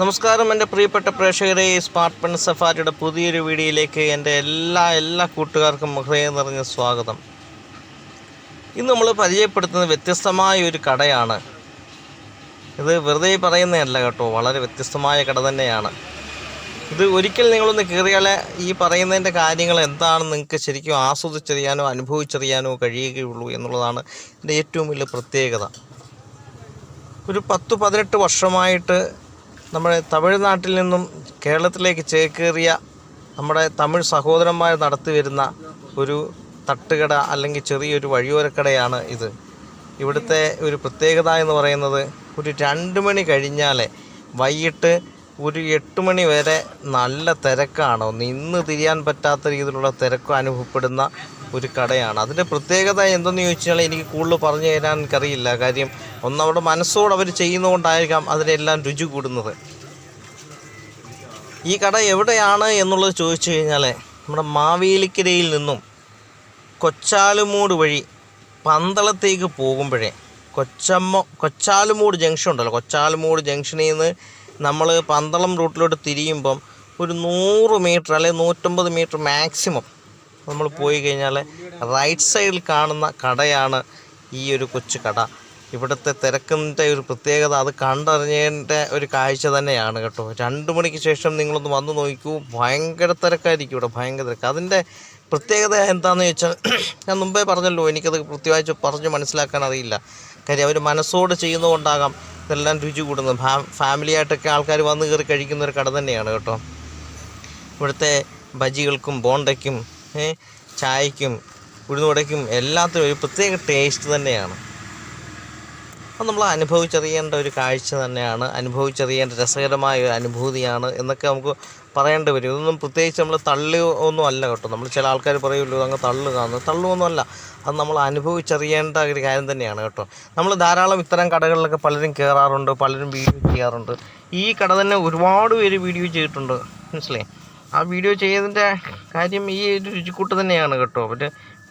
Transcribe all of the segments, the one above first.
നമസ്കാരം എന്റെ പ്രിയപ്പെട്ട പ്രേക്ഷകരെ സ്മാർട്ട് പെൺ സഫാരിയുടെ പുതിയൊരു വീഡിയോയിലേക്ക് എന്റെ എല്ലാ എല്ലാ കൂട്ടുകാർക്കും ഹൃദയം നിറഞ്ഞ സ്വാഗതം. ഇന്ന് നമ്മൾ പരിചയപ്പെടുത്തുന്ന വ്യത്യസ്തമായ ഒരു കടയാണ്. ഇത് വെറുതെ പറയുന്നതല്ല കേട്ടോ വളരെ വ്യത്യസ്തമായ കട തന്നെയാണ്. ഇത് ഒരിക്കൽ നിങ്ങളൊന്ന് കയറിയാൽ ഈ പറയുന്നതിന്റെ കാര്യങ്ങൾ എന്താണെന്ന് നിങ്ങൾക്ക് ശരിക്കും ആസ്വദിച്ചറിയാനോ അനുഭവിച്ചറിയാനോ കഴിയുകയുള്ളൂ എന്നുള്ളതാണ് ഇതിന്റെ ഏറ്റവും വലിയ പ്രത്യേകത. ഒരു പത്ത് പതിനെട്ട് വർഷമായിട്ട് നമ്മുടെ തമിഴ്നാട്ടിൽ നിന്നും കേരളത്തിലേക്ക് ചേക്കേറിയ നമ്മുടെ തമിഴ് സഹോദരന്മാർ നടത്തി വരുന്ന ഒരു തട്ടുകട അല്ലെങ്കിൽ ചെറിയൊരു വഴിയോരക്കടയാണ് ഇത്. ഇവിടുത്തെ ഒരു പ്രത്യേകത എന്ന് പറയുന്നത് ഒരു രണ്ട് മണി കഴിഞ്ഞാലേ വൈകിട്ട് ഒരു എട്ട് മണി വരെ നല്ല തിരക്കാണ്. നിന്ന് തിരിയാൻ പറ്റാത്ത രീതിയിലുള്ള തിരക്ക് അനുഭവപ്പെടുന്ന ഒരു കടയാണ്. അതിന്റെ പ്രത്യേകത എന്തെന്ന് ചോദിച്ചാൽ എനിക്ക് കൂടുതൽ പറഞ്ഞു തരാൻ എനിക്കറിയില്ല. കാര്യം ഒന്നവിടെ മനസ്സോട് അവർ ചെയ്യുന്നതുകൊണ്ടായിരിക്കാം അതിനെല്ലാം രുചി കൂടുന്നത്. ഈ കട എവിടെയാണ് എന്നുള്ളത് ചോദിച്ചു കഴിഞ്ഞാൽ നമ്മുടെ മാവേലിക്കരയിൽ നിന്നും കൊച്ചാലുമൂട് വഴി പന്തളത്തേക്ക് പോകുമ്പോഴേ കൊച്ചമ്മ കൊച്ചാലുമൂട് ജംഗ്ഷൻ ഉണ്ടല്ലോ. കൊച്ചാലുമൂട് ജംഗ്ഷനിൽ നിന്ന് നമ്മൾ പന്തളം റൂട്ടിലോട്ട് തിരിയുമ്പം ഒരു നൂറ് മീറ്റർ അല്ലെങ്കിൽ നൂറ്റമ്പത് മീറ്റർ മാക്സിമം നമ്മൾ പോയി കഴിഞ്ഞാൽ റൈറ്റ് സൈഡിൽ കാണുന്ന കടയാണ് ഈ ഒരു കൊച്ചു കട. ഇവിടുത്തെ തിരക്കിന്റെ ഒരു പ്രത്യേകത അത് കണ്ടറിഞ്ഞതിന്റെ ഒരു കാഴ്ച തന്നെയാണ് കേട്ടോ. രണ്ട് മണിക്ക് ശേഷം നിങ്ങളൊന്ന് വന്ന് നോക്കൂ. ഭയങ്കര തിരക്കായിരിക്കും ഇവിടെ ഭയങ്കര തിരക്ക്. അതിന്റെ പ്രത്യേകത എന്താണെന്ന് ചോദിച്ചാൽ ഞാൻ മുമ്പേ പറഞ്ഞല്ലോ എനിക്കത് കൃത്യമായിട്ട് പറഞ്ഞ് മനസ്സിലാക്കാൻ അറിയില്ല. കാര്യം അവർ മനസ്സോട് ചെയ്യുന്നതുകൊണ്ടാകാം ഇതെല്ലാം രുചി കൂടുന്നത്. ഫാ ഫാമിലിയായിട്ടൊക്കെ ആൾക്കാർ വന്ന് കയറി കഴിക്കുന്ന ഒരു കട തന്നെയാണ് കേട്ടോ. ഇവിടുത്തെ ബജികൾക്കും ബോണ്ടയ്ക്കും ചായക്കും ഉഴുന്നുവടയ്ക്കും എല്ലാത്തിനും ഒരു പ്രത്യേക ടേസ്റ്റ് തന്നെയാണ്. അത് നമ്മൾ അനുഭവിച്ചറിയേണ്ട ഒരു കാഴ്ച തന്നെയാണ് അനുഭവിച്ചറിയേണ്ട രസകരമായ ഒരു അനുഭൂതിയാണ് എന്നൊക്കെ നമുക്ക് പറയേണ്ടി വരും. ഇതൊന്നും പ്രത്യേകിച്ച് നമ്മൾ തള്ളി ഒന്നും അല്ല കേട്ടോ. നമ്മൾ ചില ആൾക്കാർ പറയുമല്ലോ അങ്ങ് തള്ളു കാണുന്നത് തള്ളുമൊന്നും അല്ല. അത് നമ്മൾ അനുഭവിച്ചറിയേണ്ട ഒരു കാര്യം തന്നെയാണ് കേട്ടോ. നമ്മൾ ധാരാളം ഇത്തരം കടകളിലൊക്കെ പലരും കയറാറുണ്ട് പലരും വീഡിയോ ചെയ്യാറുണ്ട്. ഈ കട തന്നെ ഒരുപാട് പേര് വീഡിയോ ചെയ്തിട്ടുണ്ട്. മനസ്സിലായി? ആ വീഡിയോ ചെയ്തതിന്റെ കാര്യം ഈ ഒരു രുചിക്കൂട്ട് തന്നെയാണ് കേട്ടോ. അവർ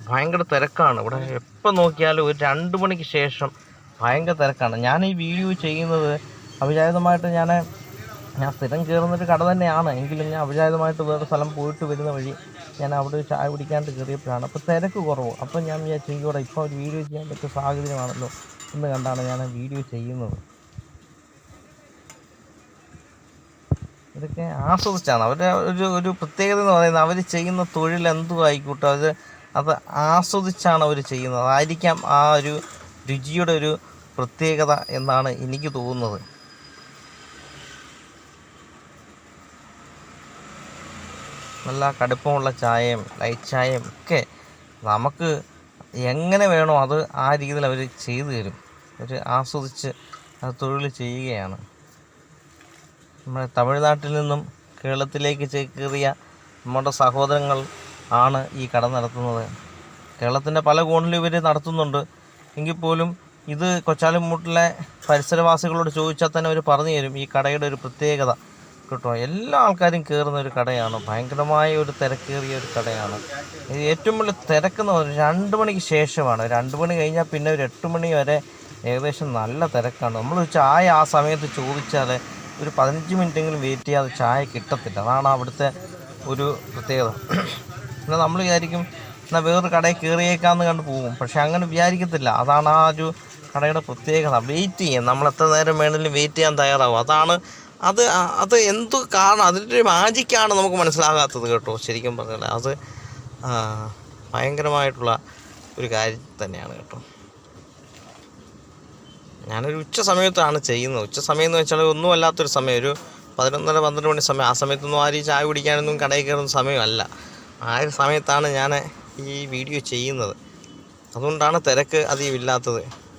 ഭയങ്കര തിരക്കാണ്. ഇവിടെ എപ്പോൾ നോക്കിയാലും ഒരു രണ്ട് മണിക്ക് ശേഷം ഭയങ്കര തിരക്കാണ്. ഞാൻ ഈ വീഡിയോ ചെയ്യുന്നത് അവിചാരിതമായിട്ട് ഞാൻ ഞാൻ സ്ഥിരം കയറുന്നൊരു കട തന്നെയാണ്. എങ്കിലും ഞാൻ അവിചാരിതമായിട്ട് വേറെ സ്ഥലം പോയിട്ട് വരുന്ന വഴി ഞാൻ അവിടെ ചായ കുടിക്കാണ്ട് കയറിയപ്പോഴാണ് അപ്പോൾ തിരക്ക് കുറവ്. അപ്പോൾ ഞാൻ വിചാരിച്ചു ഇവിടെ ഇപ്പോൾ ഒരു വീഡിയോ ചെയ്യാൻ പറ്റിയ സാഹചര്യമാണല്ലോ എന്ന് കണ്ടാണ് ഞാൻ വീഡിയോ ചെയ്യുന്നത്. ഇതൊക്കെ ആസ്വദിച്ചാണ്. അവരുടെ ഒരു ഒരു പ്രത്യേകത എന്ന് പറയുന്നത് അവർ ചെയ്യുന്ന തൊഴിൽ എന്തും ആയിക്കോട്ടെ അവർ അത് ആസ്വദിച്ചാണ് അവർ ചെയ്യുന്നത്. അതായിരിക്കാം ആ ഒരു രുചിയുടെ ഒരു പ്രത്യേകത എന്നാണ് എനിക്ക് തോന്നുന്നത്. നല്ല കടുപ്പമുള്ള ചായയും ലൈറ്റ് ചായയും ഒക്കെ നമുക്ക് എങ്ങനെ വേണോ അത് ആ രീതിയിൽ അവർ ചെയ്തു തരും. അവർ ആസ്വദിച്ച് തൊഴിൽ ചെയ്യുകയാണ്. നമ്മുടെ തമിഴ്നാട്ടിൽ നിന്നും കേരളത്തിലേക്ക് ചേക്കേറിയ നമ്മുടെ സഹോദരങ്ങൾ ആണ് ഈ കട നടത്തുന്നത്. കേരളത്തിന്റെ പല കോണിലും ഇവർ നടത്തുന്നുണ്ട്. എങ്കിൽ പോലും ഇത് കൊച്ചാലുമൂട്ടിലെ പരിസരവാസികളോട് ചോദിച്ചാൽ തന്നെ അവർ പറഞ്ഞു തരും ഈ കടയുടെ ഒരു പ്രത്യേകത കിട്ടും എല്ലാ ആൾക്കാരും കയറുന്ന ഒരു കടയാണ്. ഭയങ്കരമായ ഒരു തിരക്കേറിയ ഒരു കടയാണ്. ഏറ്റവും വലിയ തിരക്കെന്ന് പറഞ്ഞാൽ രണ്ട് മണിക്ക് ശേഷമാണ്. രണ്ട് മണി കഴിഞ്ഞാൽ പിന്നെ ഒരു എട്ട് മണി വരെ ഏകദേശം നല്ല തിരക്കാണ്. നമ്മൾ ചായ ആ സമയത്ത് ചോദിച്ചാൽ ഒരു പതിനഞ്ച് മിനിറ്റെങ്കിലും വെയിറ്റ് ചെയ്യാതെ ചായ കിട്ടത്തില്ല. അതാണ് അവിടുത്തെ ഒരു പ്രത്യേകത. എന്നാൽ നമ്മൾ വിചാരിക്കും എന്നാൽ വേറൊരു കടയിൽ കയറിയേക്കാന്ന് കണ്ട് പോകും. പക്ഷെ അങ്ങനെ വിചാരിക്കത്തില്ല. അതാണ് ആ ഒരു കടയുടെ പ്രത്യേകത. വെയിറ്റ് ചെയ്യാം. നമ്മൾ എത്ര നേരം വേണമെങ്കിലും വെയിറ്റ് ചെയ്യാൻ തയ്യാറാവും. അതാണ് അത് അത് എന്ത് കാരണം അതിന്റെ ഒരു മാജിക്കാണ് നമുക്ക് മനസ്സിലാകാത്തത് കേട്ടോ ശരിക്കും പറഞ്ഞാൽ അത് ഭയങ്കരമായിട്ടുള്ള ഒരു കാര്യം തന്നെയാണ് കേട്ടോ. ഞാനൊരു ഉച്ച സമയത്താണ് ചെയ്യുന്നത്. ഉച്ച സമയം എന്ന് വെച്ചാൽ ഒന്നും അല്ലാത്തൊരു സമയം. ഒരു പതിനൊന്നര പന്ത്രണ്ട് മണി സമയം. ആ സമയത്തൊന്നും ആരും ചായ കുടിക്കാനൊന്നും കടയിൽ കയറുന്ന സമയമല്ല. ആ ഒരു സമയത്താണ് ഞാൻ ഈ വീഡിയോ ചെയ്യുന്നത്. അതുകൊണ്ടാണ് തിരക്ക് അധികം ഇല്ലാത്തത്.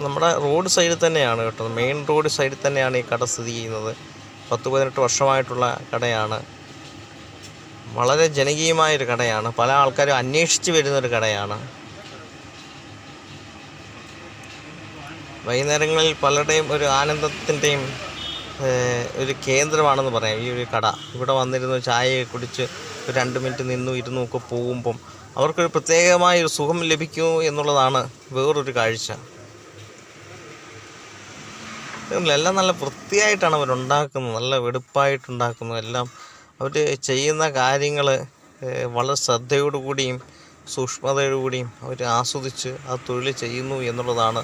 നമ്മുടെ റോഡ് സൈഡിൽ തന്നെയാണ് കേട്ടോ. മെയിൻ റോഡ് സൈഡിൽ തന്നെയാണ് ഈ കട സ്ഥിതി ചെയ്യുന്നത്. പത്ത് പതിനെട്ട് വർഷമായിട്ടുള്ള കടയാണ്. വളരെ ജനകീയമായൊരു കടയാണ്. പല ആൾക്കാരും അന്വേഷിച്ച് വരുന്നൊരു കടയാണ്. വൈകുന്നേരങ്ങളിൽ പലരുടെയും ഒരു ആനന്ദത്തിന്റെയും ഒരു കേന്ദ്രമാണെന്ന് പറയാം. ഈ ഒരു കട. ഇവിടെ വന്നിരുന്ന് ചായ കുടിച്ച് രണ്ട് മിനിറ്റ് നിന്നു ഇരുന്നു ഒക്കെ പോകുമ്പം അവർക്കൊരു പ്രത്യേകമായ ഒരു സുഖം ലഭിക്കൂ എന്നുള്ളതാണ് വേറൊരു കാഴ്ച. എല്ലാം നല്ല വൃത്തിയായിട്ടാണ് അവരുണ്ടാക്കുന്നത്. നല്ല വെടുപ്പായിട്ടുണ്ടാക്കുന്നു. എല്ലാം അവർ ചെയ്യുന്ന കാര്യങ്ങൾ വളരെ ശ്രദ്ധയോടുകൂടിയും സൂക്ഷ്മതയോടുകൂടിയും അവർ ആസ്വദിച്ച് ആ തൊഴിൽ ചെയ്യുന്നു എന്നുള്ളതാണ്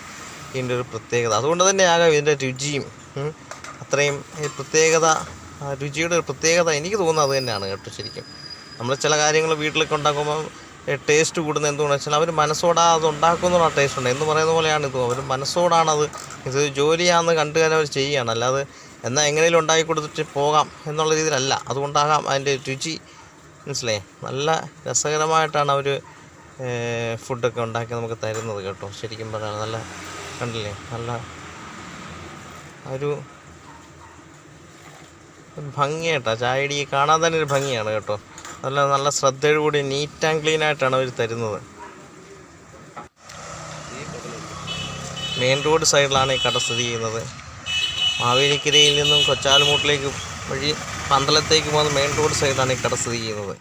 ഇതിന്റെ ഒരു പ്രത്യേകത. അതുകൊണ്ട് തന്നെയാകാം ഇതിന്റെ രുചിയും. അത്രയും പ്രത്യേകത രുചിയുടെ ഒരു പ്രത്യേകത എനിക്ക് തോന്നുന്നത് അത് തന്നെയാണ് കേട്ടോ ശരിക്കും. നമ്മൾ ചില കാര്യങ്ങൾ വീട്ടിലൊക്കെ ഉണ്ടാക്കുമ്പോൾ ടേസ്റ്റ് കൂടുന്ന എന്തുകൊണ്ടെന്ന് വെച്ചാൽ അവർ മനസ്സോടാ അത് ഉണ്ടാക്കുന്നുള്ള ടേസ്റ്റ് ഉണ്ട്. എന്ന് പറയുന്ന പോലെയാണ് ഇത്. അവർ മനസ്സോടാണത്. ഇത് ജോലിയാണെന്ന് കണ്ടു തന്നെ അവർ ചെയ്യുകയാണ്. അല്ലാതെ എന്നാൽ എങ്ങനെയും ഉണ്ടാക്കി കൊടുത്തിട്ട് പോകാം എന്നുള്ള രീതിയിലല്ല. അതുകൊണ്ടാകാം അതിന്റെ രുചി. മനസ്സിലേ നല്ല രസകരമായിട്ടാണ് അവർ ഫുഡൊക്കെ ഉണ്ടാക്കി നമുക്ക് തരുന്നത് കേട്ടോ. ശരിക്കും പറഞ്ഞാൽ നല്ല കണ്ടില്ലേ? നല്ല ഒരു ഒരു ഭംഗിയായിട്ടാണ് ചായടി കാണാൻ തന്നെ ഒരു ഭംഗിയാണ് കേട്ടോ. നല്ല നല്ല ശ്രദ്ധയോടുകൂടി നീറ്റ് ആൻഡ് ക്ലീൻ ആയിട്ടാണ് അവർ തരുന്നത്. മെയിൻ റോഡ് സൈഡിലാണ് ഈ കട സ്ഥിതി ചെയ്യുന്നത്. മാവേലിക്കരയിൽ നിന്നും കൊച്ചാലുമൂട്ടിലേക്ക് വഴി പന്തളത്തേക്ക് പോകുന്ന മെയിൻ റോഡ് സൈഡിലാണ് ഈ കട സ്ഥിതി ചെയ്യുന്നത്.